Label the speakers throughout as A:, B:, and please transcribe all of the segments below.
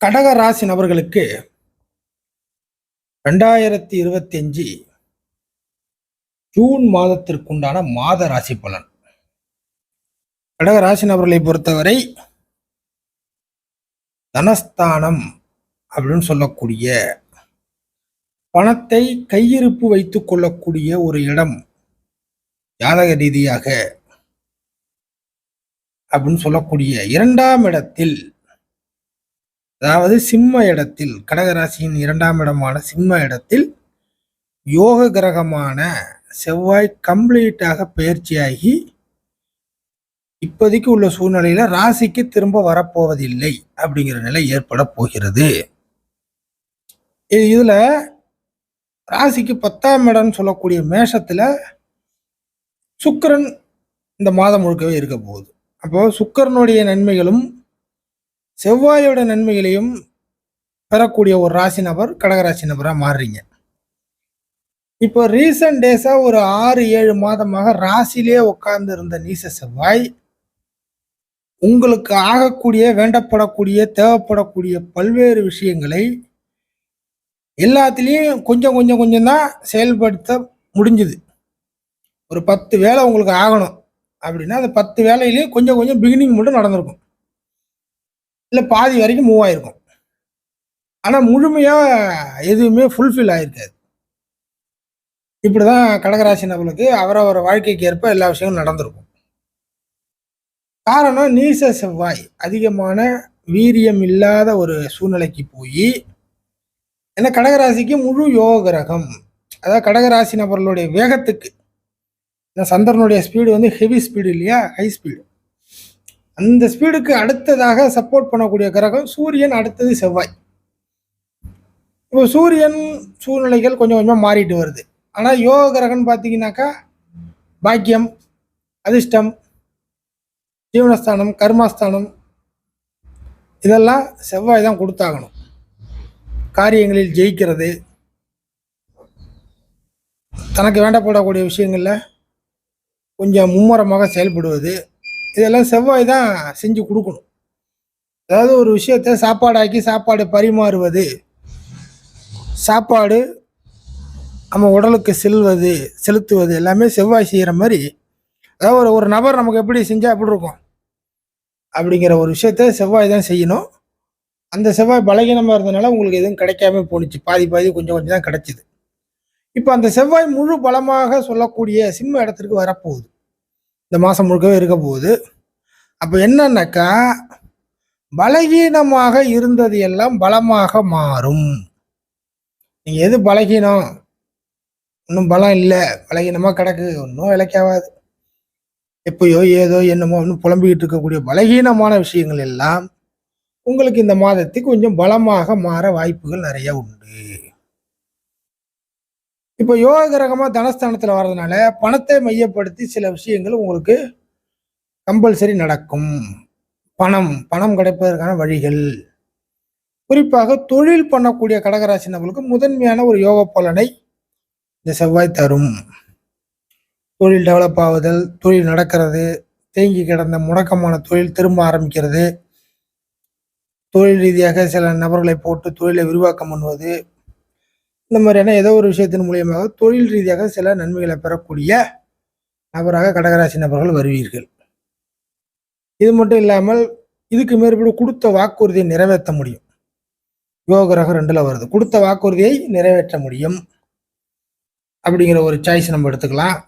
A: கடக ராசி நபர்களுக்கு ரெண்டாயிரத்தி இருபத்தி அஞ்சு ஜூன் மாதத்திற்குண்டான மாத ராசி பலன். கடக ராசி நபர்களை பொறுத்தவரை தனஸ்தானம் அப்படின்னு சொல்லக்கூடிய பணத்தை கையிருப்பு வைத்துக் கொள்ளக்கூடிய ஒரு இடம் ஜாதக ரீதியாக அப்படின்னு சொல்லக்கூடிய இரண்டாம் இடத்தில் அதாவது சிம்ம இடத்தில் கடகராசியின் இரண்டாம் இடமான சிம்ம இடத்தில் யோக கிரகமான செவ்வாய் கம்ப்ளீட்டாக பயிற்சியாகி இப்போதைக்கு உள்ள சூழ்நிலையில ராசிக்கு திரும்ப வரப்போவதில்லை அப்படிங்கிற நிலை ஏற்பட போகிறது. இதுல ராசிக்கு பத்தாம் இடம்னு சொல்லக்கூடிய மேஷத்துல சுக்கரன் இந்த மாதம் முழுக்கவே இருக்க போகுது. அப்போ சுக்கரனுடைய நன்மைகளும் செவ்வாயோட நன்மைகளையும் பெறக்கூடிய ஒரு ராசி நபர் கடகராசி நபராக மாறுறீங்க. இப்போ ரீசன்ட் டேஸாக ஒரு ஆறு ஏழு மாதமாக ராசியிலே உட்கார்ந்து இருந்த நீச செவ்வாய் உங்களுக்கு ஆகக்கூடிய வேண்டப்படக்கூடிய தேவைப்படக்கூடிய பல்வேறு விஷயங்களை எல்லாத்துலேயும் கொஞ்சம் கொஞ்சம் கொஞ்சம் தான் செயல்படுத்த முடிஞ்சுது. ஒரு பத்து வேலை உங்களுக்கு ஆகணும். அப்படின்னா அந்த பத்து வேலையிலையும் கொஞ்சம் கொஞ்சம் பிகினிங் மட்டும் நடந்திருக்கும். இல்லை பாதி வரைக்கும் மூவ் ஆயிருக்கும். ஆனால் முழுமையாக எதுவுமே ஃபுல்ஃபில் ஆயிருக்காது. இப்படி தான் கடகராசி நபர்களுக்கு அவரவர வாழ்க்கைக்கு ஏற்ப எல்லா விஷயங்களும் நடந்திருக்கும். காரணம் நீச செவ்வாய். அதிகமான வீரியம் இல்லாத ஒரு சூழ்நிலைக்கு போய் ஏன்னா கடகராசிக்கு முழு யோக கிரகம் அதாவது கடகராசி நபர்களுடைய வேகத்துக்கு. சந்திரனுடைய ஸ்பீடு வந்து ஹெவி ஸ்பீடு இல்லையா? ஹை ஸ்பீடு அந்த ஸ்பீடுக்கு அடுத்ததாக சப்போர்ட் பண்ணக்கூடிய கிரகம் சூரியன் அடுத்தது செவ்வாய். இப்போ சூரியன் சூழ்நிலைகள் கொஞ்சம் கொஞ்சமாக மாறிட்டு வருது. ஆனால் யோக கிரகம்னு பார்த்தீங்கன்னாக்கா பாக்கியம் அதிர்ஷ்டம் ஜீவனஸ்தானம் கர்மஸ்தானம் இதெல்லாம் செவ்வாய் தான் கொடுத்தாகணும். காரியங்களில் ஜெயிக்கிறது. தனக்கு வேண்டப்படக்கூடிய விஷயங்களில் கொஞ்சம் மும்முரமாக செயல்படுவது. இதெல்லாம் செவ்வாய் தான் செஞ்சு கொடுக்கணும். அதாவது ஒரு விஷயத்த சாப்பாடாக்கி சாப்பாடு பரிமாறுவது சாப்பாடு நம்ம உடலுக்கு செல்வது செலுத்துவது எல்லாமே செவ்வாய் செய்கிற மாதிரி அதாவது ஒரு ஒரு நபர் நமக்கு எப்படி செஞ்சால் எப்படி இருக்கும்? அப்படிங்கிற ஒரு விஷயத்த செவ்வாய் தான் செய்யணும். அந்த செவ்வாய் பலகீனமாக இருந்ததுனால உங்களுக்கு எதுவும் கிடைக்காம போணுச்சு. பாதி பாதி கொஞ்சம் கொஞ்சம் தான் கிடைச்சிது. இப்போ அந்த செவ்வாய் முழு பலமாக சொல்லக்கூடிய சிம்ம இடத்திற்கு வரப்போகுது. இந்த மாதம் முழுக்கவே இருக்க போகுது. அப்போ என்னன்னாக்கா பலகீனமாக இருந்தது எல்லாம் பலமாக மாறும். நீங்கள் எது பலகீனம்? ஒன்றும் பலம் இல்லை. பலகீனமாக கிடக்கு. ஒன்றும் இலைக்காவாது எப்பயோ ஏதோ என்னமோ ஒன்றும் புலம்பிக்கிட்டு இருக்கக்கூடிய பலகீனமான விஷயங்கள் எல்லாம் உங்களுக்கு இந்த மாதத்துக்கு கொஞ்சம் பலமாக மாற வாய்ப்புகள் நிறைய உண்டு. இப்போ யோக கிரகமாக தனஸ்தானத்தில் வர்றதுனால பணத்தை மையப்படுத்தி சில விஷயங்கள் உங்களுக்கு கம்பல்சரி நடக்கும். பணம் பணம் கிடைப்பதற்கான வழிகள். குறிப்பாக தொழில் பண்ணக்கூடிய கடகராசி நபர்களுக்கு முதன்மையான ஒரு யோக பலனை இந்த செவ்வாய் தரும். தொழில் டெவலப் ஆகுதல் தொழில் நடக்கிறது தேங்கி கிடந்த முடக்கமான தொழில் திரும்ப ஆரம்பிக்கிறது. தொழில் ரீதியாக சில நபர்களை போட்டு தொழிலை விரிவாக்கம் பண்ணுவது இந்த மாதிரியான ஏதோ ஒரு விஷயத்தின் மூலியமாக தொழில் ரீதியாக சில நன்மைகளை பெறக்கூடிய நபராக கடகராசி நபர்கள் வருவீர்கள். இது மட்டும் இல்லாமல் இதுக்கு மேற்படி கொடுத்த வாக்குறுதியை நிறைவேற்ற முடியும். யோகரகம் ரெண்டில் வருது. கொடுத்த வாக்குறுதியை நிறைவேற்ற முடியும். அப்படிங்கிற ஒரு சாய்ஸ் நம்ம எடுத்துக்கலாம்.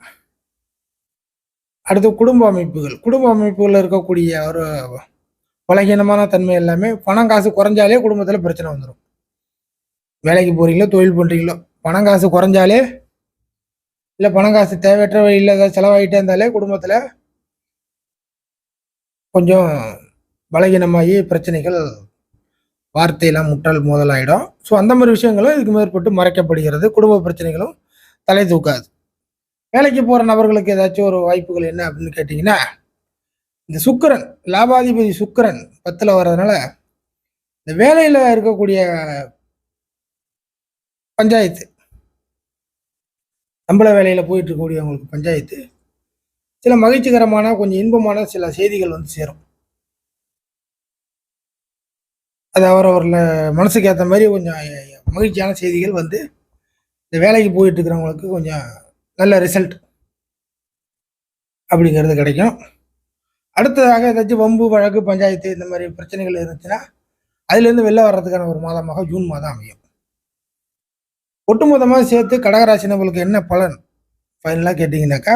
A: அடுத்து குடும்ப அமைப்புகள். குடும்ப அமைப்புகளில் இருக்கக்கூடிய ஒரு பலகீனமான தன்மை எல்லாமே பணம் காசு குறைஞ்சாலே குடும்பத்தில் பிரச்சனை வந்துடும் வேலைக்கு போகிறீங்களோ தொழில் பண்ணுறீங்களோ பணம் காசு குறைஞ்சாலே இல்லை பணம் காசு தேவையற்ற வழியில் ஏதாவது செலவாகிட்டே இருந்தாலே குடும்பத்தில் கொஞ்சம் பலகீனமாகி பிரச்சனைகள் வார்த்தையெல்லாம் முட்டால் மோதலாயிடும். ஸோ அந்த மாதிரி விஷயங்களும் இதுக்கு மேற்பட்டு மறைக்கப்படுகிறது. குடும்ப பிரச்சனைகளும் தலை தூக்காது. வேலைக்கு போகிற நபர்களுக்கு ஏதாச்சும் ஒரு வாய்ப்புகள் என்ன அப்படின்னு கேட்டிங்கன்னா இந்த சுக்கரன் லாபாதிபதி சுக்கரன் பத்தில் வர்றதுனால இந்த வேலையில் இருக்கக்கூடிய பஞ்சாயத்து. சம்பள வேலையில் போயிட்டு இருக்கக்கூடியவங்களுக்கு பஞ்சாயத்து. சில மகிழ்ச்சிகரமான கொஞ்சம் இன்பமான சில செய்திகள் வந்து சேரும். அது அவரவரில் மனசுக்கு ஏற்ற மாதிரி கொஞ்சம் மகிழ்ச்சியான செய்திகள் வந்து இந்த வேலைக்கு போயிட்டு இருக்கிறவங்களுக்கு கொஞ்சம் நல்ல ரிசல்ட் அப்படிங்கிறது கிடைக்கும். அடுத்ததாக ஏதாச்சும் வம்பு வழக்கு பஞ்சாயத்து இந்த மாதிரி பிரச்சனைகள் இருந்துச்சுன்னா அதுலேருந்து வெளில வர்றதுக்கான ஒரு மாதமாக ஜூன் மாதம் அமையும். ஒட்டுமொத்தமாக சேர்த்து கடகராசி நம்மளுக்கு என்ன பலன்? ஃபைனலாக கேட்டிங்கனாக்கா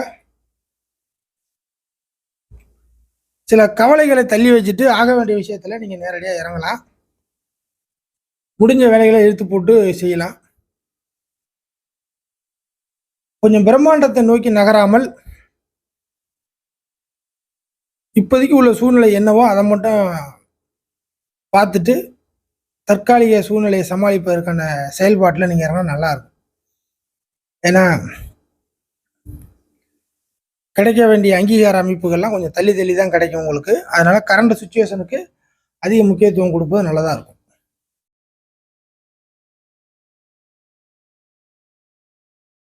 A: சில கவலைகளை தள்ளி வச்சுட்டு ஆக வேண்டிய விஷயத்தில் நீங்கள் நேரடியாக இறங்கலாம். முடிஞ்ச வேலைகளை இழுத்து போட்டு செய்யலாம். கொஞ்சம் பிரம்மாண்டத்தை நோக்கி நகராமல் இப்போதைக்கு உள்ள சூழ்நிலை என்னவோ அதை மட்டும் பார்த்துட்டு தற்காலிக சூழ்நிலையை சமாளிப்பதற்கான செயல்பாட்டில் நீங்கள் இறங்கினா நல்லா இருக்கும் ஏன்னா கிடைக்க வேண்டிய அங்கீகார அமைப்புகள்லாம் கொஞ்சம் தள்ளி தள்ளி தான் கிடைக்கும் உங்களுக்கு. அதனால் கரண்ட் சுச்சுவேஷனுக்கு அதிக முக்கியத்துவம் கொடுப்பது நல்லதாக இருக்கும்.